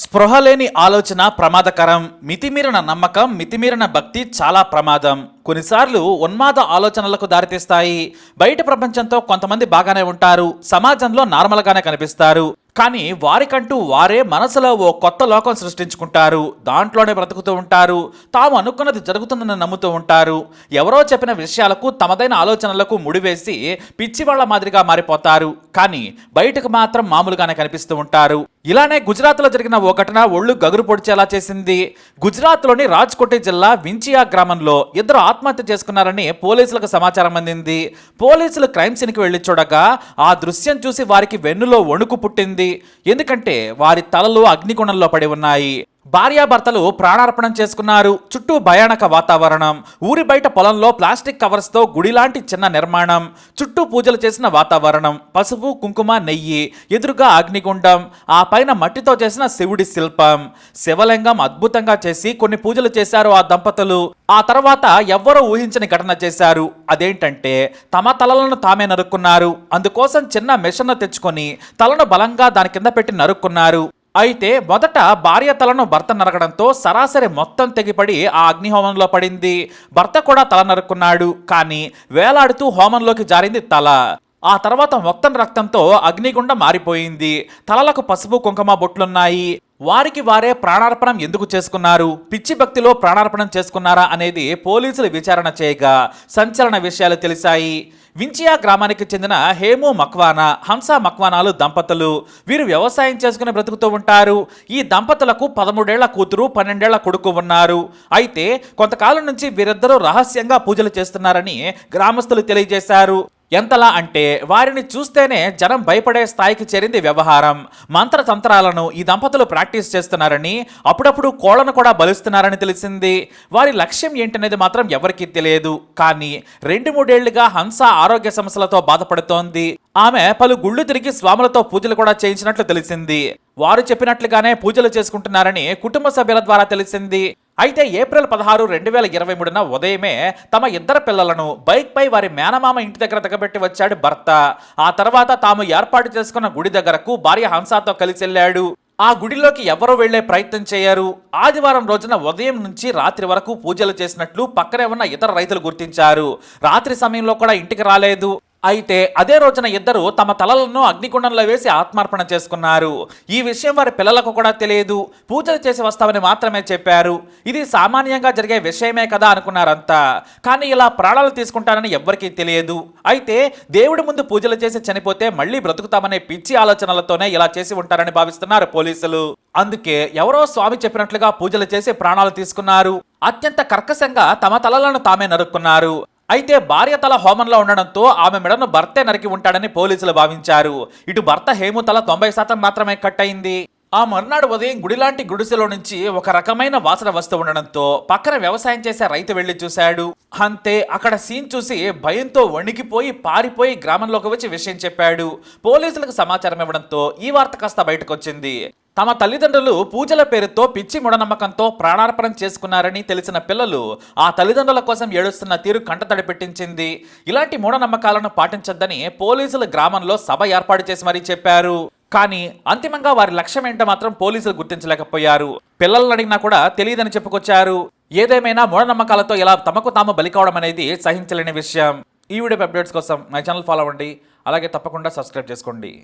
స్పృహ లేని ఆలోచన ప్రమాదకరం మితిమీరిన నమ్మకం మితిమీరిన భక్తి చాలా ప్రమాదం. కొన్నిసార్లు ఉన్మాద ఆలోచనలకు దారితీస్తాయి. బయట ప్రపంచంతో కొంతమంది బాగానే ఉంటారు సమాజంలో నార్మల్గానే కనిపిస్తారు. కానీ వారికంటూ వారే మనసులో ఓ కొత్త లోకం సృష్టించుకుంటారు. దాంట్లోనే బ్రతుకుతూ ఉంటారు తాము అనుకున్నది జరుగుతుందని నమ్ముతూ ఉంటారు. ఎవరో చెప్పిన విషయాలకు తమదైన ఆలోచనలకు ముడివేసి పిచ్చివాళ్ళ మాదిరిగా మారిపోతారు. కానీ బయటకు మాత్రం మామూలుగానే కనిపిస్తూ ఉంటారు. ఇలానే గుజరాత్లో జరిగిన ఓ ఘటన ఒళ్ళు గగురు పొడిచేలా చేసింది. గుజరాత్లోని రాజ్కోటే జిల్లా వించియా గ్రామంలో ఇద్దరు ఆత్మహత్య చేసుకున్నారని పోలీసులకు సమాచారం అందింది. పోలీసులు క్రైమ్ సీన్కి వెళ్ళి చూడగా ఆ దృశ్యం చూసి వారికి వెన్నులో వణుకు పుట్టింది. ఎందుకంటే వారి తలలు అగ్నిగుణంలో పడి ఉన్నాయి. భార్యాభర్తలు ప్రాణార్పణం చేసుకున్నారు. చుట్టూ భయానక వాతావరణం. ఊరి బయట పొలంలో ప్లాస్టిక్ కవర్స్తో గుడిలాంటి చిన్న నిర్మాణం. చుట్టూ పూజలు చేసిన వాతావరణం. పసుపు కుంకుమ నెయ్యి ఎదురుగా అగ్నిగుండం. ఆ పైన మట్టితో చేసిన శివుడి శిల్పం. శివలింగం అద్భుతంగా చేసి కొన్ని పూజలు చేశారు ఆ దంపతులు. ఆ తర్వాత ఎవ్వరూ ఊహించని ఘటన చేశారు. అదేంటంటే తమ తలలను తామే నరుక్కున్నారు. అందుకోసం చిన్న మెషన్ను తెచ్చుకొని తలను బలంగా దాని కింద పెట్టి నరుక్కున్నారు. అయితే మొదట భార్య తలను భర్త నరకడంతో సరాసరి మొత్తం తెగిపడి ఆ అగ్నిహోమంలో పడింది. భర్త కూడా తల నరుక్కున్నాడు. కానీ వేలాడుతూ హోమంలోకి జారింది తల. ఆ తర్వాత మొత్తం రక్తంతో అగ్నిగుండ మారిపోయింది. తలలకు పసుపు కుంకుమ బొట్లున్నాయి. వారికి వారే ప్రాణార్పణం ఎందుకు చేసుకున్నారు? పిచ్చి భక్తిలో ప్రాణార్పణం చేసుకున్నారా అనేది పోలీసులు విచారణ చేయగా సంచలన విషయాలు తెలిసాయి. వించియా గ్రామానికి చెందిన హేము మక్వానా హంస మక్వానాలు దంపతులు. వీరు వ్యవసాయం చేసుకుని బ్రతుకుతూ ఉంటారు. ఈ దంపతులకు పదమూడేళ్ళ కూతురు పన్నెండేళ్ళ కొడుకు ఉన్నారు. అయితే కొంతకాలం నుంచి వీరిద్దరూ రహస్యంగా పూజలు చేస్తున్నారని గ్రామస్తులు తెలియజేశారు. ఎంతలా అంటే వారిని చూస్తేనే జనం భయపడే స్థాయికి చేరింది వ్యవహారం. మంత్రతంత్రాలను ఈ దంపతులు ప్రాక్టీస్ చేస్తున్నారని అప్పుడప్పుడు కోళ్ళను కూడా బలుస్తున్నారని తెలిసింది. వారి లక్ష్యం ఏంటనేది మాత్రం ఎవరికీ తెలియదు. కానీ రెండు మూడేళ్ళుగా హంస ఆరోగ్య సమస్యలతో బాధపడుతోంది. ఆమె పలు గుళ్ళు తిరిగి స్వాములతో పూజలు కూడా చేయించినట్లు తెలిసింది. వారు చెప్పినట్లుగానే పూజలు చేసుకుంటున్నారని కుటుంబ సభ్యుల ద్వారా తెలిసింది. అయితే ఏప్రిల్ పదహారు రెండు వేల ఇరవై మూడున ఉదయమే తమ ఇద్దరు పిల్లలను బైక్ పై వారి మేనమామ ఇంటి దగ్గర దిగబెట్టి వచ్చాడు భర్త. ఆ తర్వాత తాము ఏర్పాటు చేసుకున్న గుడి దగ్గరకు భార్య హంసాతో కలిసి వెళ్ళాడు. ఆ గుడిలోకి ఎవరూ వెళ్ళే ప్రయత్నం చేయరు. ఆదివారం రోజున ఉదయం నుంచి రాత్రి వరకు పూజలు చేసినట్లు పక్కనే ఉన్న ఇతర రైతులు గుర్తించారు. రాత్రి సమయంలో కూడా ఇంటికి రాలేదు. అయితే అదే రోజున ఇద్దరు తమ తలలను అగ్నిగుండంలో వేసి ఆత్మార్పణ చేసుకున్నారు. ఈ విషయం వారి పిల్లలకు కూడా తెలియదు. పూజలు చేసి వస్తామని మాత్రమే చెప్పారు. ఇది సామాన్యంగా జరిగే విషయమే కదా అనుకున్నారంతా. కానీ ఇలా ప్రాణాలు తీసుకుంటారని ఎవ్వరికీ తెలియదు. అయితే దేవుడి ముందు పూజలు చేసి చనిపోతే మళ్ళీ బ్రతుకుతామనే పిచ్చి ఆలోచనలతోనే ఇలా చేసి ఉంటారని భావిస్తున్నారు పోలీసులు. అందుకే ఎవరో స్వామి చెప్పినట్లుగా పూజలు చేసి ప్రాణాలు తీసుకున్నారు. అత్యంత కర్కశంగా తమ తలలను తామే నరుక్కున్నారు. అయితే భార్య తల హోమంలో ఉండడంతో ఆమె మెడను భర్తే నరికి ఉంటాడని పోలీసులు భావించారు. ఇటు భర్త హేము తల తొంభై శాతం మాత్రమే కట్ అయింది. ఆ మర్నాడు ఉదయం గుడిలాంటి గుడిసెలో నుంచి ఒక రకమైన వాసన వస్తూ ఉండడంతో పక్కన వ్యవసాయం చేసే రైతు వెళ్ళి చూశాడు. అంతే అక్కడ సీన్ చూసి భయంతో వణికిపోయి పారిపోయి గ్రామంలోకి వచ్చి విషయం చెప్పాడు. పోలీసులకు సమాచారం ఇవ్వడంతో ఈ వార్త కాస్త బయటకొచ్చింది. తమ తల్లిదండ్రులు పూజల పేరుతో పిచ్చి మూఢనమ్మకంతో ప్రాణార్పణం చేసుకున్నారని తెలిసిన పిల్లలు ఆ తల్లిదండ్రుల కోసం ఏడుస్తున్న తీరు కంటతడి పెట్టించింది. ఇలాంటి మూఢనమ్మకాలను పాటించొద్దని పోలీసులు గ్రామంలో సభ ఏర్పాటు చేసి మరీ చెప్పారు. కానీ అంతిమంగా వారి లక్ష్యం ఏంటో మాత్రం పోలీసులు గుర్తించలేకపోయారు. పిల్లలను అడిగినా కూడా తెలియదని చెప్పుకొచ్చారు. ఏదేమైనా మూఢనమ్మకాలతో ఇలా తమకు తాము బలి కావడం అనేది సహించలేని విషయం. ఈ వీడియో అప్డేట్స్ కోసం మై ఛానల్ ఫాలో అవ్వండి. అలాగే తప్పకుండా సబ్స్క్రైబ్ చేసుకోండి.